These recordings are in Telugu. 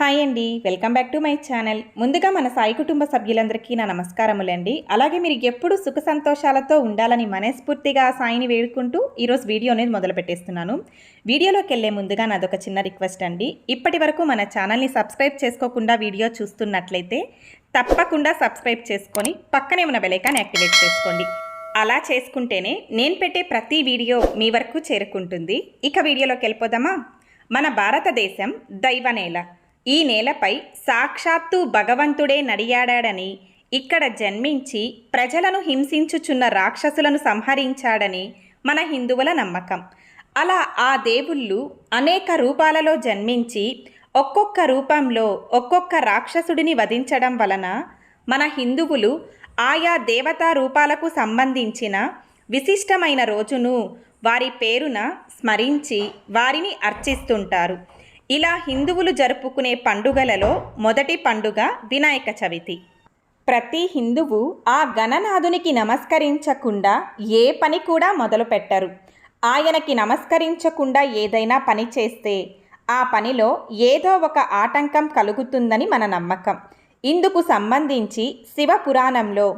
హాయ్ అండి. Welcome back to my channel. ముందుగా మన సాయి కుటుంబ సభ్యులందరికీ నా నమస్కారములండి. అలాగే మీరు ఎప్పుడు సుఖ సంతోషాలతో ఉండాలని మనస్ఫూర్తిగా సాయిని వేడుకుంటూ ఈరోజు వీడియో అనేది మొదలు పెట్టేస్తున్నాను. వీడియోలోకి వెళ్ళే ముందుగా నాదొక చిన్న రిక్వెస్ట్ అండి. ఇప్పటి వరకు మన ఛానల్ని సబ్స్క్రైబ్ చేసుకోకుండా వీడియో చూస్తున్నట్లయితే తప్పకుండా సబ్స్క్రైబ్ చేసుకొని పక్కనే ఉన్న బెలైకాన్ యాక్టివేట్ చేసుకోండి. అలా చేసుకుంటేనే నేను పెట్టే ప్రతి వీడియో మీ వరకు చేరుకుంటుంది. ఇక వీడియోలోకి వెళ్ళిపోదామా? మన భారతదేశం దైవ నేల. ఈ నేలపై సాక్షాత్తు భగవంతుడే నడియాడాడని ఇక్కడ జన్మించి ప్రజలను హింసించుచున్న రాక్షసులను సంహరించాడని మన హిందువుల నమ్మకం. అలా ఆ దేవుళ్ళు అనేక రూపాలలో జన్మించి ఒక్కొక్క రూపంలో ఒక్కొక్క రాక్షసుడిని వధించడం వలన మన హిందువులు ఆయా దేవతా రూపాలకు సంబంధించిన విశిష్టమైన రోజును వారి పేరున స్మరించి వారిని అర్చిస్తుంటారు. ఇలా హిందువులు జరుపుకునే పండుగలలో మొదటి పండుగ వినాయక చవితి. ప్రతి హిందువు ఆ గణనాథునికి నమస్కరించకుండా ఏ పని కూడా మొదలు పెట్టరు ఆయనకి నమస్కరించకుండా ఏదైనా పని చేస్తే ఆ పనిలో ఏదో ఒక ఆటంకం కలుగుతుందని మన నమ్మకం. ఇందుకు సంబంధించి శివ పురాణంలో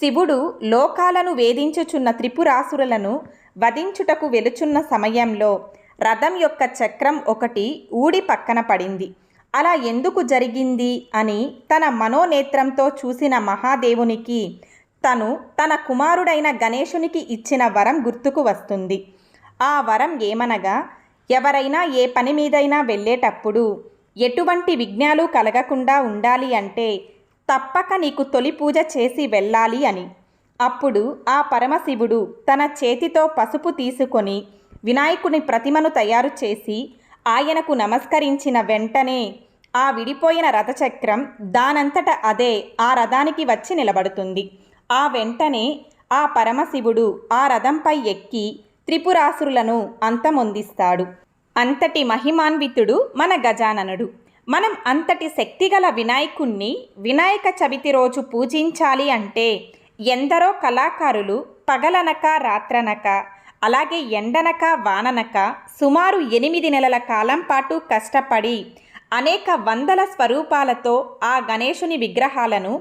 శివుడు లోకాలను వేధించుచున్న త్రిపురాసురులను వధించుటకు వెలుచున్న సమయంలో రథం యొక్క చక్రం ఒకటి ఊడి పక్కన పడింది. అలా ఎందుకు జరిగింది? అని తన మనోనేత్రంతో చూసిన మహాదేవునికి తను తన కుమారుడైన గణేశునికి ఇచ్చిన వరం గుర్తుకు వస్తుంది. ఆ వరం ఏమనగా ఎవరైనా ఏ పని మీదైనా వెళ్ళేటప్పుడు ఎటువంటి విఘ్నాలు కలగకుండా ఉండాలి అంటే తప్పక నీకు తొలి పూజ చేసి వెళ్ళాలి అని. అప్పుడు ఆ పరమశివుడు తన చేతితో పసుపు తీసుకొని వినాయకుని ప్రతిమను తయారు చేసి ఆయనకు నమస్కరించిన వెంటనే ఆ విడిపోయిన రథచక్రం దానంతట అదే ఆ రథానికి వచ్చి నిలబడుతుంది. ఆ వెంటనే ఆ పరమశివుడు ఆ రథంపై ఎక్కి త్రిపురాసురులను అంతమొందిస్తాడు. అంతటి మహిమాన్వితుడు మన గజాననుడు. మనం అంతటి శక్తిగల వినాయకుణ్ణి వినాయక చవితి రోజు పూజించాలి అంటే ఎందరో కళాకారులు పగలనక రాత్రనక అలాగే ఎండనక వాననక సుమారు ఎనిమిది నెలల కాలం పాటు కష్టపడి అనేక వందల స్వరూపాలతో ఆ గణేశుని విగ్రహాలను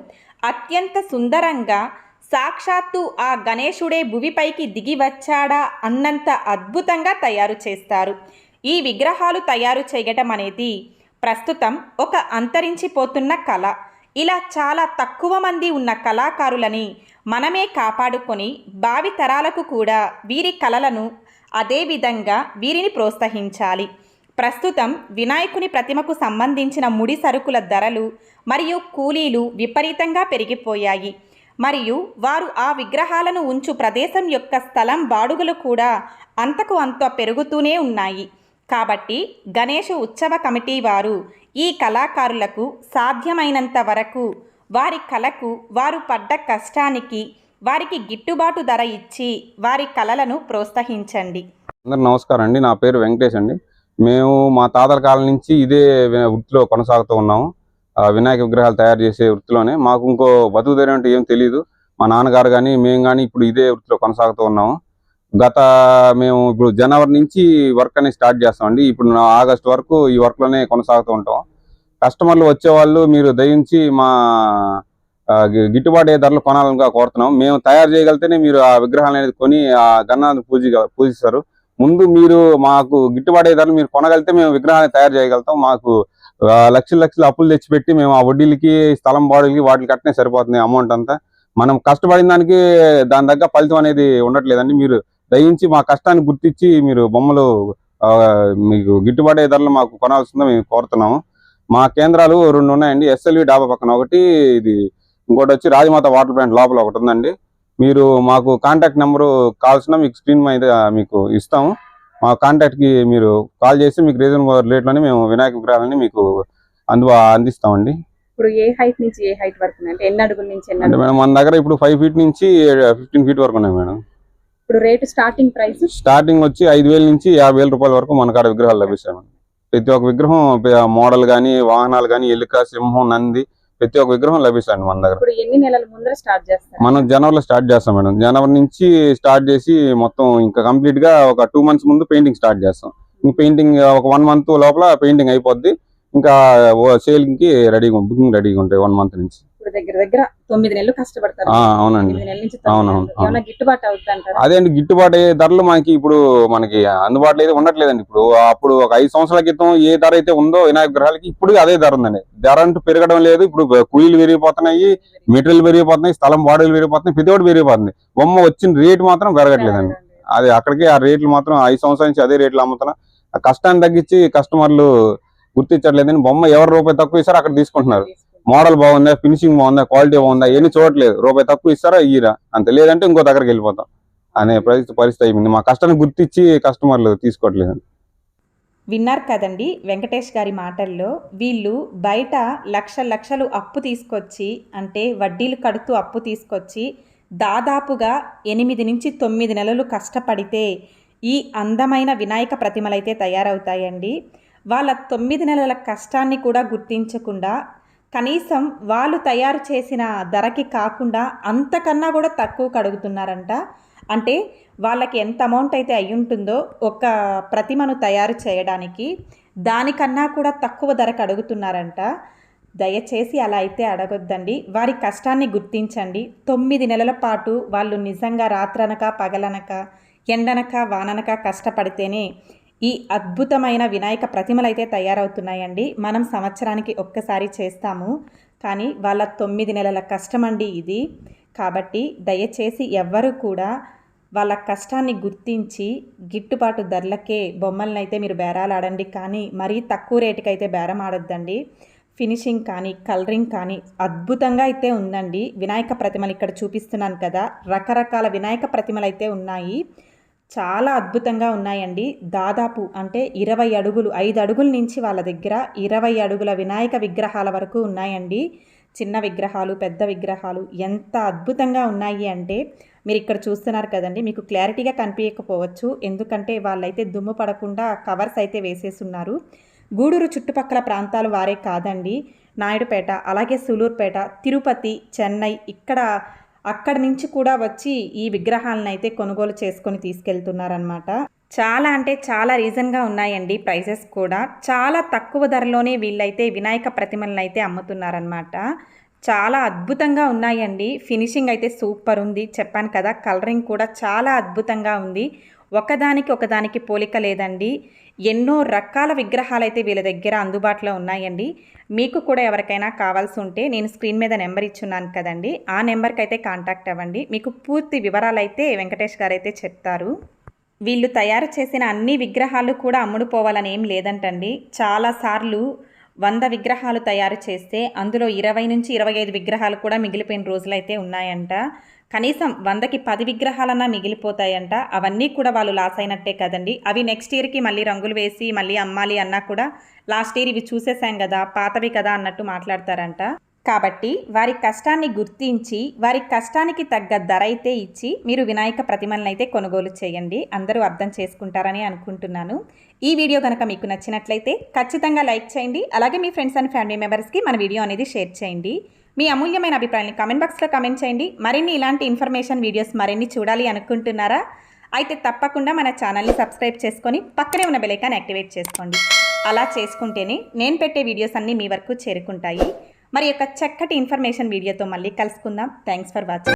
అత్యంత సుందరంగా సాక్షాత్తు ఆ గణేశుడే భువిపైకి దిగి వచ్చాడా అన్నంత అద్భుతంగా తయారు చేస్తారు. ఈ విగ్రహాలు తయారు చేయటం అనేది ప్రస్తుతం ఒక అంతరించిపోతున్న కళ. ఇలా చాలా తక్కువ మంది ఉన్న కళాకారులని మనమే కాపాడుకొని భావి తరాలకు కూడా వీరి కళలను అదేవిధంగా వీరిని ప్రోత్సహించాలి. ప్రస్తుతం వినాయకుని ప్రతిమకు సంబంధించిన ముడి సరుకుల ధరలు మరియు కూలీలు విపరీతంగా పెరిగిపోయాయి. మరియు వారు ఆ విగ్రహాలను ఉంచు ప్రదేశం యొక్క స్థలం బాడుగలు కూడా అంతకు అంత పెరుగుతూనే ఉన్నాయి. కాబట్టి గణేష ఉత్సవ కమిటీ వారు ఈ కళాకారులకు సాధ్యమైనంత వరకు వారి కళకు వారు పడ్డ కష్టానికి వారికి గిట్టుబాటు ధర ఇచ్చి వారి కళలను ప్రోత్సహించండి. అందరు నమస్కారం అండి. నా పేరు వెంకటేష్ అండి. మేము మా తాతల కాలం నుంచి ఇదే వృత్తిలో కొనసాగుతూ ఉన్నాము. వినాయక విగ్రహాలు తయారు చేసే వృత్తిలోనే. మాకు ఇంకో బతుకు తెరం అంటే ఏం తెలియదు మా నాన్నగారు కానీ మేము కానీ ఇప్పుడు ఇదే వృత్తిలో కొనసాగుతూ ఉన్నాము. గత మేము ఇప్పుడు జనవరి నుంచి వర్క్ అనేది స్టార్ట్ చేస్తామండి. ఇప్పుడు ఆగస్ట్ వరకు ఈ వర్క్లోనే కొనసాగుతూ ఉంటాం. కస్టమర్లు వచ్చేవాళ్ళు మీరు దయించి మా గిట్టుబాటు అయ్యే ధరలు కొనాలని కోరుతున్నాం. మేము తయారు చేయగలితేనే మీరు ఆ విగ్రహాలు అనేది కొని ఆ గన్నాన్ని పూజ పూజిస్తారు. ముందు మీరు మాకు గిట్టుబాటు అయ్యే ధరలు మీరు కొనగలితే మేము విగ్రహాన్ని తయారు చేయగలుగుతాం. మాకు లక్షల లక్షల అప్పులు తెచ్చిపెట్టి మేము ఆ వడ్డీలకి స్థలం బాడీలకి వాటికి కట్టనే సరిపోతుంది అమౌంట్ అంతా. మనం కష్టపడిన దానికి దాని తగ్గ ఫలితం అనేది ఉండట్లేదండి. మీరు దయించి మా కష్టాన్ని గుర్తించి మీరు బొమ్మలు మీకు గిట్టుబాటు అయ్యే ధరలు మాకు కొనాల్సిందో మేము కోరుతున్నాము. మా కేంద్రాలు రెండు ఉన్నాయండి. ఎస్ఎల్వి డాబా పక్కన ఒకటి ఇది ఇంకోటి వచ్చి రాజమాత వాటర్ ప్లాంట్ లోపల ఒకటి ఉందండి. మీరు మాకు కాంటాక్ట్ నెంబరు కావాల్సిన మీకు స్క్రీన్ మీద మీకు ఇస్తాము. మా కాంటాక్ట్కి మీరు కాల్ చేసి మీకు రీజనబుల్ రేట్లోనే మేము వినాయక విగ్రహాలని మీకు అందు అందిస్తామండి. ఇప్పుడు ఏ హైట్ నుంచి ఏ హైట్ వరకు ఉంది? అంటే ఎన్ని అడుగుల నుంచి ఎన్ని అంటే అడుగులు? మేడం మన దగ్గర ఇప్పుడు ఫైవ్ ఫీట్ నుంచి ఫిఫ్టీన్ ఫీట్ వరకు ఉన్నాయి మేడం. ఇప్పుడు రేటు స్టార్టింగ్ ప్రైస్? స్టార్టింగ్ వచ్చి ఐదు వేల నుంచి యాభై వేల రూపాయల వరకు మన కాడ విగ్రహాలు లభిస్తాయి మేడం. ప్రతి ఒక్క విగ్రహం మోడల్ కానీ వాహనాలు కానీ ఎలుక సింహం నంది ప్రతి ఒక్క విగ్రహం లభిస్తాయండి మన దగ్గర. ఇప్పుడు ఎన్ని నెలల ముందర స్టార్ట్ చేస్తారు? మనం జనవరిలో స్టార్ట్ చేస్తాం మేడం. జనవరి నుంచి స్టార్ట్ చేసి మొత్తం ఇంకా కంప్లీట్గా ఒక టూ మంత్స్ ముందు పెయింటింగ్ స్టార్ట్ చేస్తాం. ఇంక పెయింటింగ్ ఒక వన్ మంత్ లోపల పెయింటింగ్ అయిపోద్ది. ఇంకా సేల్కి రెడీగా బుకింగ్ రెడీగా ఉంటాయి వన్ మంత్ నుంచి. ఇప్పుడు దగ్గర దగ్గర తొమ్మిది నెలలు కష్టపడతారు. ఆ, అవునండి. అవునవును, గిట్టుబాటు అవుతుంది గిట్టుబాటు అయ్యే ధరలు మనకి ఇప్పుడు మనకి అందుబాటులో అయితే ఉండట్లేదండి. ఇప్పుడు అప్పుడు ఒక ఐదు సంవత్సరాల క్రితం ఏ ధర అయితే ఉందో వినాయక విగ్రహాలకి ఇప్పుడు అదే ధర ఉందండి. ధర అంటూ పెరగడం లేదు ఇప్పుడు కూలీలు పెరిగిపోతున్నాయి మెటీరియల్ పెరిగిపోతున్నాయి స్థలం బాడీలు పెరిగిపోతున్నాయి ప్రతి ఒక్కటి పెరిగిపోతుంది. బొమ్మ వచ్చిన రేట్ మాత్రం పెరగట్లేదండి. అది అక్కడికి ఆ రేట్లు మాత్రం ఐదు సంవత్సరాల నుంచి అదే రేట్లు అమ్ముతున్నా. ఆ కష్టాన్ని తగ్గించి కస్టమర్లు గుర్తించట్లేదని బొమ్మ ఎవరు రూపాయి తక్కువ ఇస్తారో అక్కడ తీసుకుంటున్నారు. మోడల్ బాగుందా ఫినిషింగ్ బాగుందా క్వాలిటీ బాగుందా ఇవన్నీ చూడట్లేదు. రూపాయి తక్కువ ఇస్తారా ఇయ్యరా? అంత. లేదంటే ఇంకో దగ్గరికి వెళ్ళిపోతాం అనే పరిస్థితి పరిస్థితి అయిపోయింది. మా కష్టాన్ని గుర్తించి కస్టమర్లు తీసుకోవట్లేదు విన్నారు కదండి వెంకటేష్ గారి మాటల్లో వీళ్ళు బయట లక్ష లక్షలు అప్పు తీసుకొచ్చి అంటే వడ్డీలు కడుతూ అప్పు తీసుకొచ్చి దాదాపుగా ఎనిమిది నుంచి తొమ్మిది నెలలు కష్టపడితే ఈ అందమైన వినాయక ప్రతిమలైతే తయారవుతాయండి. వాళ్ళ తొమ్మిది నెలల కష్టాన్ని కూడా గుర్తించకుండా కనీసం వాళ్ళు తయారు చేసిన ధరకి కాకుండా అంతకన్నా కూడా తక్కువ కడుగుతున్నారంట. అంటే వాళ్ళకి ఎంత అమౌంట్ అయితే అయి ఉంటుందో ఒక ప్రతిమను తయారు చేయడానికి దానికన్నా కూడా తక్కువ ధరకు అడుగుతున్నారంట దయచేసి అలా అయితే అడగొద్దండి. వారి కష్టాన్ని గుర్తించండి. తొమ్మిది నెలల పాటు వాళ్ళు నిజంగా రాత్రనక పగలనక ఎండనక వాననక కష్టపడితేనే ఈ అద్భుతమైన వినాయక ప్రతిమలు అయితే తయారవుతున్నాయండి. మనం సంవత్సరానికి ఒక్కసారి చేస్తాము. కానీ వాళ్ళ తొమ్మిది నెలల కష్టమండి ఇది. కాబట్టి దయచేసి ఎవ్వరూ కూడా వాళ్ళ కష్టాన్ని గుర్తించి గిట్టుబాటు ధరలకే బొమ్మలనైతే అయితే మీరు బేరాలాడండి కానీ మరీ తక్కువ రేటుకి అయితే బేరం ఆడొద్దండి. ఫినిషింగ్ కానీ కలరింగ్ కానీ అద్భుతంగా అయితే ఉందండి. వినాయక ప్రతిమలు ఇక్కడ చూపిస్తున్నాను కదా. రకరకాల వినాయక ప్రతిమలు అయితే ఉన్నాయి. చాలా అద్భుతంగా ఉన్నాయండి. దాదాపు అంటే ఇరవై అడుగులు ఐదు అడుగుల నుంచి వాళ్ళ దగ్గర ఇరవై అడుగుల వినాయక విగ్రహాల వరకు ఉన్నాయండి. చిన్న విగ్రహాలు పెద్ద విగ్రహాలు ఎంత అద్భుతంగా ఉన్నాయి అంటే మీరు ఇక్కడ చూస్తున్నారు కదండి మీకు క్లారిటీగా కనిపించకపోవచ్చు. ఎందుకంటే వాళ్ళైతే దుమ్ము పడకుండా కవర్స్ అయితే వేసేస్తున్నారు గూడూరు చుట్టుపక్కల ప్రాంతాలు వారే కాదండి. నాయుడుపేట అలాగే సులూర్పేట తిరుపతి చెన్నై ఇక్కడ అక్కడి నుంచి కూడా వచ్చి ఈ విగ్రహాలను అయితే కొనుగోలు చేసుకొని తీసుకెళ్తున్నారనమాట చాలా అంటే చాలా రీజన్గా ఉన్నాయండి ప్రైజెస్ కూడా. చాలా తక్కువ ధరలోనే వీళ్ళైతే వినాయక ప్రతిమలను అయితే అమ్ముతున్నారనమాట చాలా అద్భుతంగా ఉన్నాయండి. ఫినిషింగ్ అయితే సూపర్ ఉంది. చెప్పాను కదా కలరింగ్ కూడా చాలా అద్భుతంగా ఉంది. ఒకదానికి ఒకదానికి పోలిక లేదండి. ఎన్నో రకాల విగ్రహాలు అయితే వీళ్ళ దగ్గర అందుబాటులో ఉన్నాయండి. మీకు కూడా ఎవరికైనా కావాల్సి ఉంటే నేను స్క్రీన్ మీద నెంబర్ ఇచ్చున్నాను కదండి. ఆ నెంబర్కి అయితే కాంటాక్ట్ అవ్వండి. మీకు పూర్తి వివరాలు అయితే వెంకటేష్ గారు అయితే చెప్తారు. వీళ్ళు తయారు చేసిన అన్ని విగ్రహాలు కూడా అమ్ముడుపోవాలని ఏం లేదంటండి. చాలాసార్లు వంద విగ్రహాలు తయారు చేస్తే అందులో ఇరవై నుంచి ఇరవై ఐదు విగ్రహాలు కూడా మిగిలిపోయిన రోజులైతే ఉన్నాయంట. కనీసం వందకి పది విగ్రహాలన్నా మిగిలిపోతాయంట. అవన్నీ కూడా వాళ్ళు లాస్ అయినట్టే కదండి. అవి నెక్స్ట్ ఇయర్కి మళ్ళీ రంగులు వేసి మళ్ళీ అమ్మాలి అన్నా కూడా లాస్ట్ ఇయర్ ఇవి చూసేసాం కదా పాతవి కదా అన్నట్టు మాట్లాడతారంట. కాబట్టి వారి కష్టాన్ని గుర్తించి వారి కష్టానికి తగ్గ ధర అయితే ఇచ్చి మీరు వినాయక ప్రతిమలను అయితే కొనుగోలు చేయండి. అందరూ అర్థం చేసుకుంటారని అనుకుంటున్నాను. ఈ వీడియో కనుక మీకు నచ్చినట్లయితే ఖచ్చితంగా లైక్ చేయండి. అలాగే మీ ఫ్రెండ్స్ అండ్ ఫ్యామిలీ మెంబర్స్కి మన వీడియో అనేది షేర్ చేయండి. మీ అమూల్యమైన అభిప్రాయాన్ని కామెంట్ బాక్స్లో కామెంట్ చేయండి. మరిన్ని ఇలాంటి ఇన్ఫర్మేషన్ వీడియోస్ మరిన్ని చూడాలి అనుకుంటున్నారా? అయితే తప్పకుండా మన ఛానల్ని సబ్స్క్రైబ్ చేసుకొని పక్కనే ఉన్న బెలైకాన్ యాక్టివేట్ చేసుకోండి. అలా చేసుకుంటేనే నేను పెట్టే వీడియోస్ అన్నీ మీ వరకు చేరుకుంటాయి. మరి యొక్క చక్కటి ఇన్ఫర్మేషన్ వీడియోతో మళ్ళీ కలుసుకుందాం. Thanks for watching